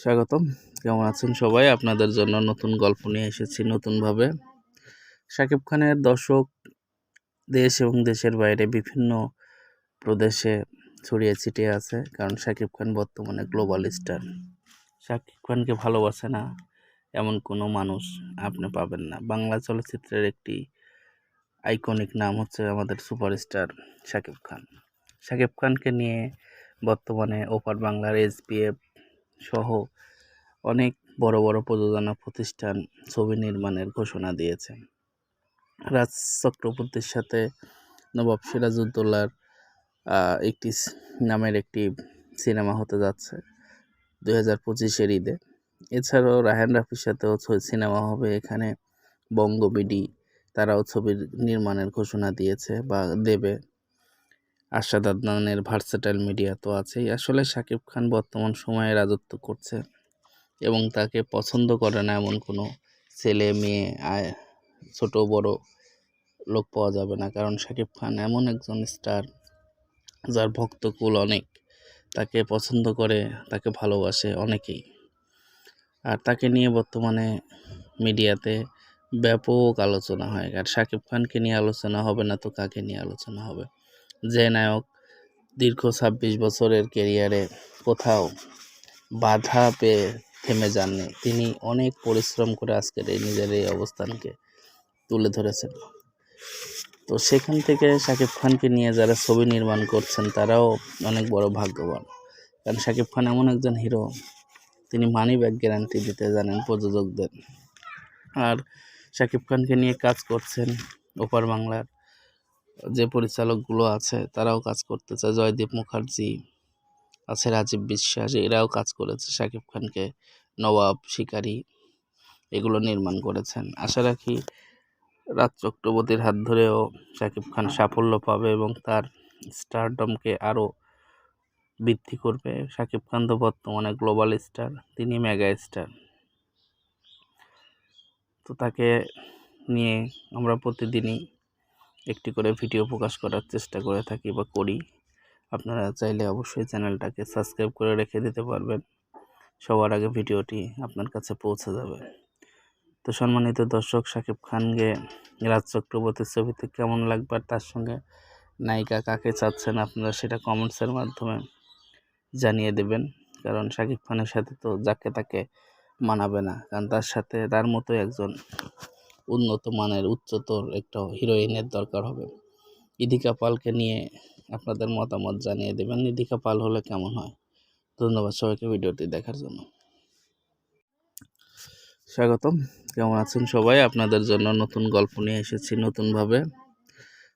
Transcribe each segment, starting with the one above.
স্বাগতম। কেমন আছেন সবাই? আপনাদের জন্য নতুন গল্প নিয়ে এসেছি নতুনভাবে। শাকিব খানের দর্শক দেশ এবং দেশের বাইরে বিভিন্ন প্রদেশে ছড়িয়ে ছিটিয়ে আছে, কারণ শাকিব খান বর্তমানে গ্লোবাল স্টার শাকিব খানকে ভালোবাসে না এমন কোনো মানুষ আপনি পাবেন না। বাংলা চলচ্চিত্রের একটি আইকনিক নাম হচ্ছে আমাদের সুপারস্টার শাকিব খান। শাকিব খানকে নিয়ে বর্তমানে ওপার বাংলার এসপিএফ সহ অনেক বড় বড় প্রযোজনা প্রতিষ্ঠান ছবি নির্মাণের ঘোষণা দিয়েছে। রাজ চক্রবর্তীর সাথে নবাব সিরাজউদ্দৌলার একটি নামের একটি সিনেমা হতে যাচ্ছে দুই হাজার পঁচিশের ঈদে। এছাড়াও রাহান রাফির সাথেও সিনেমা হবে এখানে। বঙ্গবিডি তারাও ছবির নির্মাণের ঘোষণা দিয়েছে বা দেবে। আশাদ আদনানের ভার্সেটাইল মিডিয়া তো আছেই। আসলে শাকিব খান বর্তমান সময়ে রাজত্ব করছে এবং তাকে পছন্দ করে না এমন কোনো ছেলে, মেয়ে, আয়, ছোট, বড় লোক পাওয়া যাবে না। কারণ শাকিব খান এমন একজন স্টার যার ভক্তকুল অনেক। তাকে পছন্দ করে, তাকে ভালোবাসে অনেকেই। আর তাকে নিয়ে বর্তমানে মিডিয়াতে ব্যাপক আলোচনা হয়। আর শাকিব খানকে নিয়ে আলোচনা হবে না তো কাকে নিয়ে আলোচনা হবে? যে নায়ক দীর্ঘ ছাব্বিশ বছরের কেরিয়ারে কোথাও বাধা পেয়ে থেমে যাননি। তিনি অনেক পরিশ্রম করে আজকের এই নিজের এই অবস্থানকে তুলে ধরেছেন। তো সেখান থেকে শাকিব খানকে নিয়ে যারা ছবি নির্মাণ করছেন, তারাও অনেক বড় ভাগ্যবান। কারণ শাকিব খান এমন একজন হিরো তিনি মানি ব্যাগ গ্যারান্টি দিতে জানেন প্রযোজকদের। আর শাকিব খানকে নিয়ে কাজ করছেন ওপার বাংলার যে পরিচালকগুলো আছে, তারাও কাজ করতে চায় জয়দীপ মুখার্জি আছে, রাজীব বিশ্বাস, এরাও কাজ করেছে। শাকিব খানকে নবাব শিকারী, এগুলো নির্মাণ করেছেন। আশা রাখি রাজ চক্রবর্তীর হাত ধরেও শাকিব খান সাফল্য পাবে এবং তার স্টারডমকে আরও বৃদ্ধি করবে। শাকিব খান তো বর্তমানে গ্লোবাল স্টার তিনি মেগা স্টার তো তাকে নিয়ে আমরা প্রতিদিনই একটি করে ভিডিও প্রকাশ করার চেষ্টা করে থাকি বা করি। আপনারা চাইলে অবশ্যই চ্যানেলটাকে সাবস্ক্রাইব করে রেখে দিতে পারবেন। সবার আগে ভিডিওটি আপনার কাছে পৌঁছে যাবে। তো সম্মানিত দর্শক শাকিব খানকে রাজ চক্রবর্তীর ছবিতে কেমন লাগবে তার সঙ্গে নায়িকা কাকে চাচ্ছেন আপনারা সেটা কমেন্টসের মাধ্যমে জানিয়ে দেবেন। কারণ শাকিব খানের সাথে তো যাকে তাকে মানাবে না। কারণ তার সাথে, তার মতো একজন উন্নত মানের, উচ্চতর একটা হিরোইনের দরকার হবে। ইদিকা পালকে নিয়ে আপনাদের মতামত জানিয়ে দেবেন। ইদিকা পাল হলে কেমন হয়? ধন্যবাদ সবাইকে ভিডিওটি দেখার জন্য। স্বাগতম। কেমন আছেন সবাই? আপনাদের জন্য নতুন গল্প নিয়ে এসেছি নতুনভাবে।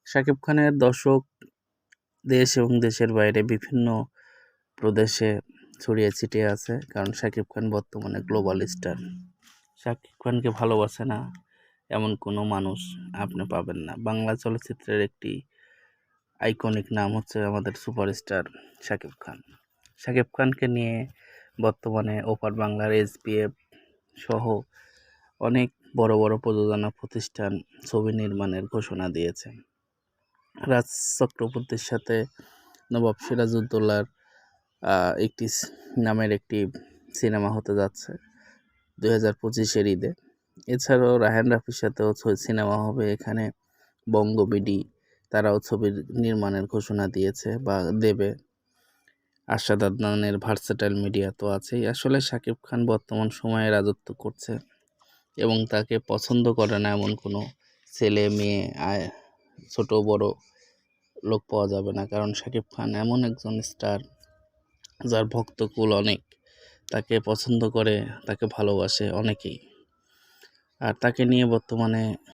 শাকিব খানের দর্শক দেশ এবং দেশের বাইরে বিভিন্ন প্রদেশে ছড়িয়ে ছিটিয়ে আছে, কারণ শাকিব খান বর্তমানে গ্লোবাল স্টার শাকিব খানকে ভালোবাসে না। এমন কোনো মানুষ আপনি পাবেন না। বাংলা চলচ্চিত্রের একটি আইকনিক নাম হচ্ছে আমাদের সুপারস্টার শাকিব খান। শাকিব খানকে নিয়ে বর্তমানে ওপার বাংলার এসপিএফ সহ অনেক বড় বড় প্রযোজনা প্রতিষ্ঠান ছবি নির্মাণের ঘোষণা দিয়েছে। রাজ চক্রবর্তীর সাথে নবাব সিরাজউদ্দৌলার একটি নামের একটি সিনেমা হতে যাচ্ছে দু হাজার পঁচিশের ঈদে। এছাড়াও রাহান রাফির সাথেও সিনেমা হবে এখানে। বঙ্গবিডি তারাও ছবির নির্মাণের ঘোষণা দিয়েছে বা দেবে। আশাদ আদনানের ভার্সেটাইল মিডিয়া তো আছেই। আসলে শাকিব খান বর্তমান সময়ে রাজত্ব করছে এবং তাকে পছন্দ করে না এমন কোনো ছেলে, মেয়ে, আয়, ছোট, বড় লোক পাওয়া যাবে না। কারণ শাকিব খান এমন একজন স্টার যার ভক্তকুল অনেক। তাকে পছন্দ করে, তাকে ভালোবাসে অনেকেই। আর তাকে নিয়ে বর্তমানে